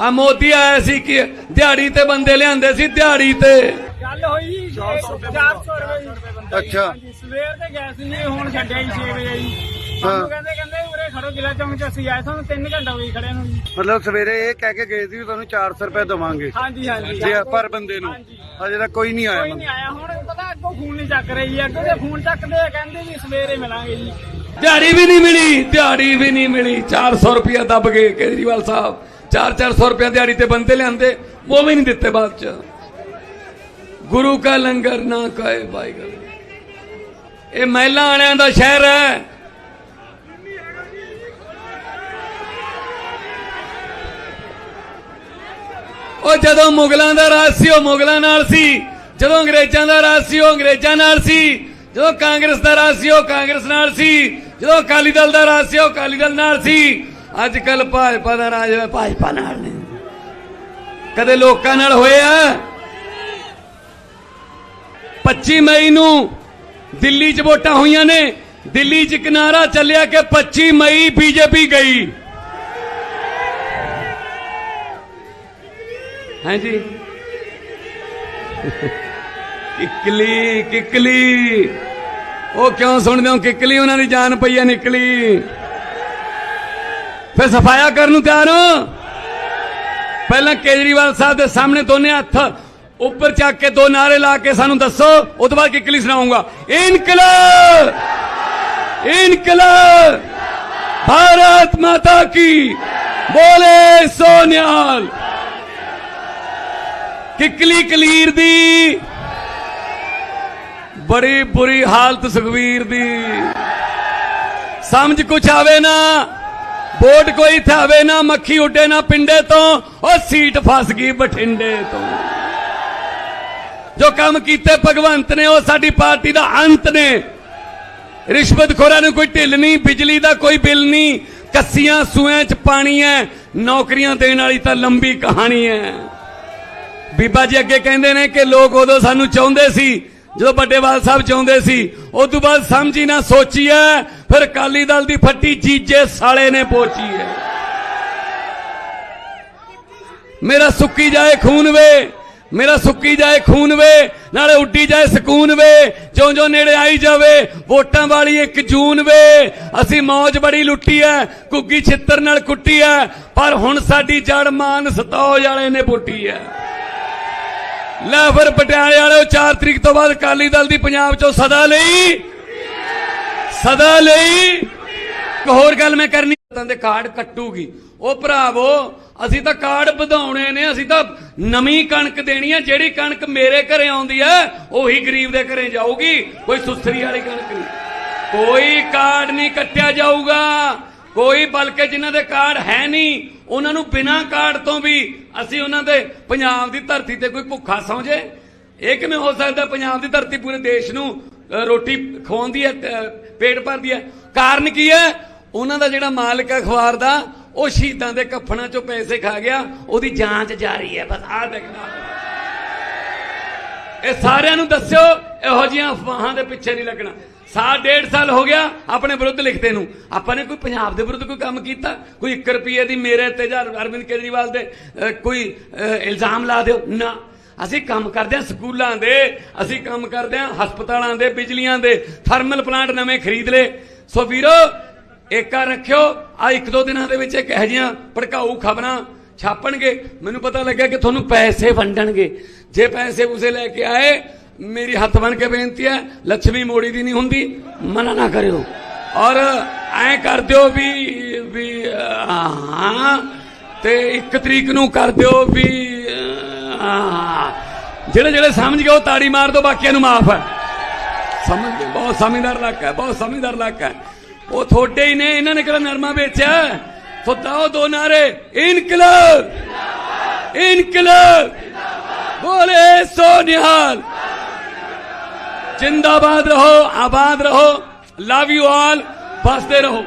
ਆ ਮੋਦੀ ਆਇਆ ਸੀ ਕਿ ਦਿਹਾੜੀ ਤੇ ਬੰਦੇ ਲਿਆਂਦੇ ਸੀ ਦਿਹਾੜੀ ਤੇ। ਗੱਲ ਹੋਈ ਜੀ 400 ਰੁਪਏ ਜੀ ਅੱਛਾ। ਸਵੇਰ ਤੇ ਗੈਸ ਨਹੀਂ ਹੁਣ ਛੱਡਿਆ ਜੀ 6 ਵਜੇ ਜੀ। ਸਾਨੂੰ ਕਹਿੰਦੇ ਕਹਿੰਦੇ ਉਰੇ ਖੜੋ ਜ਼ਿਲ੍ਹਾ ਚੌਂਕ ਚ ਅਸੀਂ ਆਏ ਸਾਨੂੰ 3 ਘੰਟਾ ਹੋ ਗਏ ਖੜੇ ਨੂੰ ਜੀ। ਮਤਲਬ ਸਵੇਰੇ ਇਹ ਕਹਿ ਕੇ ਗਏ ਸੀ ਵੀ ਤੁਹਾਨੂੰ 400 ਰੁਪਏ ਦਵਾਂਗੇ। ਹਾਂਜੀ ਹਾਂਜੀ। ਜੇ ਪਰ ਬੰਦੇ ਨੂੰ। ਹਾਂਜੀ। ਅਜੇ ਤੱਕ ਕੋਈ ਨਹੀਂ ਆਇਆ ਕੋਈ ਨਹੀਂ ਆਇਆ। ਹੁਣ ਪਤਾ ਅੱਗੋਂ ਫੋਨ ਨਹੀਂ ਚੱਕ ਰਹੀ ਜੀ। ਅੱਗੋਂ ਦੇ ਫੋਨ ਚੱਕਦੇ ਆ ਕਹਿੰਦੇ ਜੀ ਸਵੇਰੇ ਮਿਲਾਂਗੇ ਜੀ। ਦਿਹਾੜੀ ਵੀ ਨਹੀਂ ਮਿਲੀ ਦਿਹਾੜੀ ਵੀ ਨਹੀਂ ਮਿਲੀ। 400 ਰੁਪਇਆ ਦੱਬ ਗਏ ਕੇਜਰੀਵਾਲ ਸਾਹਿਬ। 4-400 ਰੁਪਇਆ ਦਿਹਾੜੀ ਤੇ ਬੰਦੇ ਲਿਆਂਦੇ ਉਹ ਵੀ ਨਹੀਂ ਦਿੱਤੇ ਬਾਅਦ ਚ ਗੁਰੂ ਕਾ ਲੰਗਰ ਨਾ ਕਾਏ ਵਾਹਿਗੁਰੂ ਇਹ ਮਹਿਲਾ ਵਾਲਿਆਂ ਦਾ ਸ਼ਹਿਰ ਹੈ ਉਹ ਜਦੋਂ ਮੁਗਲਾਂ ਦਾ ਰਾਜ ਸੀ ਉਹ ਮੁਗਲਾਂ ਨਾਲ ਸੀ ਜਦੋਂ ਅੰਗਰੇਜ਼ਾਂ ਦਾ ਰਾਜ ਸੀ ਉਹ ਅੰਗਰੇਜ਼ਾਂ ਨਾਲ ਸੀ ਜਦੋਂ ਕਾਂਗਰਸ ਦਾ ਰਾਜ ਸੀ ਉਹ ਕਾਂਗਰਸ ਨਾਲ ਸੀ ਜਦੋਂ ਅਕਾਲੀ ਦਲ ਦਾ ਰਾਜ ਸੀ ਉਹ ਅਕਾਲੀ ਦਲ ਨਾਲ ਸੀ ਅੱਜ ਕੱਲ ਭਾਜਪਾ ਦਾ ਰਾਜ ਹੈ ਭਾਜਪਾ ਨਾਲ ਨੇ। ਕਦੇ ਲੋਕਾਂ ਨਾਲ ਹੋਇਆ। 25 ਮਈ ਨੂੰ ਦਿੱਲੀ 'ਚ ਵੋਟਾਂ ਹੋਈਆਂ ਨੇ। ਦਿੱਲੀ 'ਚ ਕਿਨਾਰਾ ਚੱਲਿਆ ਕਿ 25 ਮਈ ਬੀਜੇਪੀ ਗਈ। ਹਾਂਜੀ। ਕਿਕਲੀ ਕਿਕਲੀ। ਉਹ ਕਿਉਂ ਸੁਣਦੇ ਹੋ? ਕਿਕਲੀ ਉਹਨਾਂ ਦੀ ਜਾਨ ਪਈ ਹੈ ਨਿਕਲੀ। ਫਿਰ ਸਫਾਇਆ ਕਰਨ ਨੂੰ ਤਿਆਰ ਹੋ। ਪਹਿਲਾਂ ਕੇਜਰੀਵਾਲ ਸਾਹਿਬ ਦੇ ਸਾਹਮਣੇ ਦੋਨੇ ਹੱਥ ਉੱਪਰ ਚੱਕ ਕੇ ਦੋ ਨਾਰੇ ਲਾ ਕੇ ਸਾਨੂੰ ਦੱਸੋ ਉਸ ਤੋਂ ਬਾਅਦ ਕਿੱਕਲੀ ਸੁਣਾਉਂਗਾ? ਇਨਕਲਾਬ! ਇਨਕਲਾਬ! ਭਾਰਤ ਮਾਤਾ ਕੀ ਬੋਲੇ ਸੋਨਿਆਲ! ਕਿਕਲੀ ਕਲੀਰ ਦੀ, ਬੜੀ ਬੁਰੀ ਹਾਲਤ ਸੁਖਵੀਰ ਦੀ। ਸਮਝ ਕੁਛ ਆਵੇ ਨਾ? ਵੋਟ ਕੋਈ ਥਾਵੇ ਨਾ, ਮੱਖੀ ਉੱਡੇ ਨਾ ਪਿੰਡੇ ਤੋਂ, ਉਹ ਸੀਟ ਫਸ ਗਈ ਬਠਿੰਡੇ ਤੋਂ। ਜੋ ਕੰਮ ਕੀਤੇ ਭਗਵੰਤ ਨੇ, ਉਹ ਸਾਡੀ ਪਾਰਟੀ ਦਾ ਅੰਤ ਨੇ। ਰਿਸ਼ਵਤਖੋਰਾਂ ਨੂੰ ਕੋਈ ਢਿੱਲ ਨਹੀਂ, ਬਿਜਲੀ ਦਾ ਕੋਈ ਬਿੱਲ ਨਹੀਂ, ਕੱਸੀਆਂ ਸੂਆਂ 'ਚ ਪਾਣੀ ਹੈ ਨੌਕਰੀਆਂ ਦੇਣ ਵਾਲੀ ਤਾਂ ਲੰਬੀ ਕਹਾਣੀ ਹੈ ਬੀਬਾ ਜੀ ਅੱਗੇ ਕਹਿੰਦੇ ਨੇ ਕਿ ਲੋਕ ਉਦੋਂ ਸਾਨੂੰ ਚਾਹੁੰਦੇ ਸੀ, ਜਦੋਂ ਵੱਡੇਵਾਲ ਸਾਹਿਬ ਚਾਹੁੰਦੇ ਸੀ ਉਸ ਤੋਂ ਬਾਅਦ ਸਮਝੀ ਨਾ ਸੋਚੀ ਹੈ ਫਿਰ ਅਕਾਲੀ ਦਲ ਦੀ ਫੱਟੀ ਜੀਜੇ ਸਾਲੇ ਨੇ ਪੋਚੀ ਹੈ। ਮੇਰਾ ਸੁੱਕੀ ਜਾਏ ਖੂਨ ਵੇ, ਮੇਰਾ ਸੁੱਕੀ ਜਾਏ ਖੂਨ ਵੇ, ਨਾਲੇ ਉੱਡੀ ਜਾਏ ਸਕੂਨ ਵੇ, ਜਿਉਂ ਜਿਉਂ ਨੇੜੇ ਆਈ ਜਾਵੇ, ਵੋਟਾਂ ਵਾਲੀ 1 ਜੂਨ ਵੇ। ਅਸੀਂ ਮੌਜ ਬੜੀ ਲੁੱਟੀ ਐ ਕੁੱਗੀ ਛਿੱਤਰ ਨਾਲ ਕੁੱਟੀ ਐ ਪਰ ਹੁਣ ਸਾਡੀ ਜੜ ਮਾਨ ਸਤੌਜ ਵਾਲੇ ਨੇ ਪੁੱਟੀ ਐ ਲੈ ਫਿਰ ਪਟਿਆਲੇ ਵਾਲਿਓ 4 ਤਰੀਕ ਤੋਂ ਬਾਅਦ ਅਕਾਲੀ ਦਲ ਦੀ ਪੰਜਾਬ ਚੋਂ ਸਦਾ ਲਈ ਸਦਾ ਲਈ। ਇੱਕ ਹੋਰ ਗੱਲ ਮੈਂ ਕਰਨੀ, ਤਾਂ ਦੇ ਕਾਰਡ ਕੱਟੂਗੀ। ਉਹ ਭਰਾਵੋ, ਅਸੀਂ ਤਾਂ ਕਾਰਡ ਵਧਾਉਣੇ ਨੇ, ਅਸੀਂ ਤਾਂ ਨਵੀਂ ਕਣਕ ਦੇਣੀ ਹੈ, ਜਿਹੜੀ ਕਣਕ ਮੇਰੇ ਘਰੇ ਆਉਂਦੀ ਹੈ, ਉਹੀ ਗਰੀਬ ਦੇ ਘਰੇ ਜਾਊਗੀ, ਕੋਈ ਸੁਸਰੀ ਵਾਲੀ ਕਣਕ ਨਹੀਂ। ਕੋਈ ਕਾਰਡ ਨਹੀਂ ਕੱਟਿਆ ਜਾਊਗਾ, ਕੋਈ ਬਲਕਿ ਜਿਨ੍ਹਾਂ ਦੇ ਕਾਰਡ ਹੈ ਨਹੀਂ, ਉਹਨਾਂ ਨੂੰ ਬਿਨਾਂ ਕਾਰਡ ਤੋਂ ਵੀ ਅਸੀਂ ਉਹਨਾਂ ਦੇ ਪੰਜਾਬ ਦੀ ਧਰਤੀ ਤੇ ਕੋਈ ਭੁੱਖਾ ਸਮਝੇ ਇਹ ਕਿਵੇਂ ਹੋ ਸਕਦਾ, ਪੰਜਾਬ ਦੀ ਧਰਤੀ ਪੂਰੇ ਦੇਸ਼ ਨੂੰ ਰੋਟੀ ਖਵਾਉਂਦੀ ਹੈ ਪੇਟ ਭਰਦੀ ਹੈ। ਕਾਰਨ ਕੀ ਹੈ? ਉਹਨਾਂ ਦਾ ਜਿਹੜਾ ਮਾਲਕ ਹੈ ਅਖਬਾਰ ਦਾ, ਉਹ ਸ਼ਹੀਦਾਂ ਦੇ ਕਫਨਾਂ ਚੋਂ ਪੈਸੇ ਖਾ ਗਿਆ, ਉਹਦੀ ਜਾਂਚ ਜਾਰੀ ਹੈ। ਬਸ ਆਹ ਦੇਖਣਾ। ਇਹ ਸਾਰਿਆਂ ਨੂੰ ਦੱਸਿਓ, ਇਹੋ ਜਿਹੀਆਂ ਅਫਵਾਹਾਂ ਦੇ ਪਿੱਛੇ ਨਹੀਂ ਲੱਗਣਾ। ਸਾਲ, ਡੇਢ ਸਾਲ ਹੋ ਗਿਆ ਆਪਣੇ ਵਿਰੁੱਧ ਲਿਖਦੇ ਨੂੰ। ਆਪਾਂ ਨੇ ਕੋਈ ਪੰਜਾਬ ਦੇ ਵਿਰੁੱਧ ਕੋਈ ਕੰਮ ਕੀਤਾ? ਕੋਈ 1 ਰੁਪਏ ਦੀ ਮੇਰੇ ਤੇ ਜਾਂ ਅਰਵਿੰਦ ਕੇਜਰੀਵਾਲ ਦੇ ਕੋਈ ਇਲਜ਼ਾਮ ਲਾ ਦਿਓ? ਨਾ। ਅਸੀਂ ਕੰਮ ਕਰਦੇ ਹਾਂ ਸਕੂਲਾਂ ਦੇ, ਅਸੀਂ ਕੰਮ ਕਰਦੇ ਹਾਂ ਹਸਪਤਾਲਾਂ ਦੇ, ਬਿਜਲੀਆਂ ਦੇ, ਥਰਮਲ ਪਲਾਂਟ ਨਵੇਂ ਖਰੀਦ ਲਏ। ਸੋ ਵੀਰੋ, ਏਕਾ ਰੱਖਿਓ ਆ ਇੱਕ ਦੋ ਦਿਨਾਂ ਦੇ ਵਿੱਚ ਇੱਕ ਇਹੋ ਜਿਹੀਆਂ ਭੜਕਾਊ ਖਬਰਾਂ ਛਾਪਣਗੇ। ਮੈਨੂੰ ਪਤਾ ਲੱਗਿਆ ਕਿ ਤੁਹਾਨੂੰ ਪੈਸੇ ਵੰਡਣਗੇ। ਜੇ ਪੈਸੇ ਉਸੇ ਲੈ ਕੇ ਆਏ, ਮੇਰੀ ਹੱਥ ਬਣ ਕੇ ਬੇਨਤੀ ਹੈ ਲక్ష్ਮੀ ਮੋੜੀ ਦੀ ਨਹੀਂ ਹੁੰਦੀ, ਮਨਾ ਨਾ ਕਰਿਓ। ਔਰ ਐ ਕਰ ਦਿਓ ਵੀ ਵੀ ਹਾਂ, ਤੇ ਇੱਕ ਤਰੀਕ ਨੂੰ ਕਰ ਦਿਓ ਵੀ ਹਾਂ। ਜਿਹੜੇ ਜਿਹੜੇ ਸਮਝ ਗਏ ਉਹ ਤਾੜੀ ਮਾਰ ਦਿਓ ਬਾਕੀਆਂ ਨੂੰ ਮਾਫ ਹੈ। ਸਮਝ ਗਏ। ਬਹੁਤ ਸਮਝਦਾਰ ਇਲਾਕਾ ਹੈ, ਬਹੁਤ ਸਮਝਦਾਰ ਇਲਾਕਾ ਹੈ। ਉਹ ਥੋੜੇ ਹੀ ਨੇ, ਇਹਨਾਂ ਨੇ ਕਿਹੜਾ ਨਰਮਾ ਵੇਚਿਆ? ਸੋ ਦਾਓ ਦੋ ਨਾਰੇ। ਇਨਕਲਾਬ! ਇਨਕਲਾਬ! ਬੋਲੇ ਸੋ ਨਿਹਾਲ ਜਿੰਦਾਬਾਦ ਰਹੋ, ਆਬਾਦ ਰਹੋ ਲਵ ਯੂ ਆਲ ਬਸਦੇ ਰਹੋ।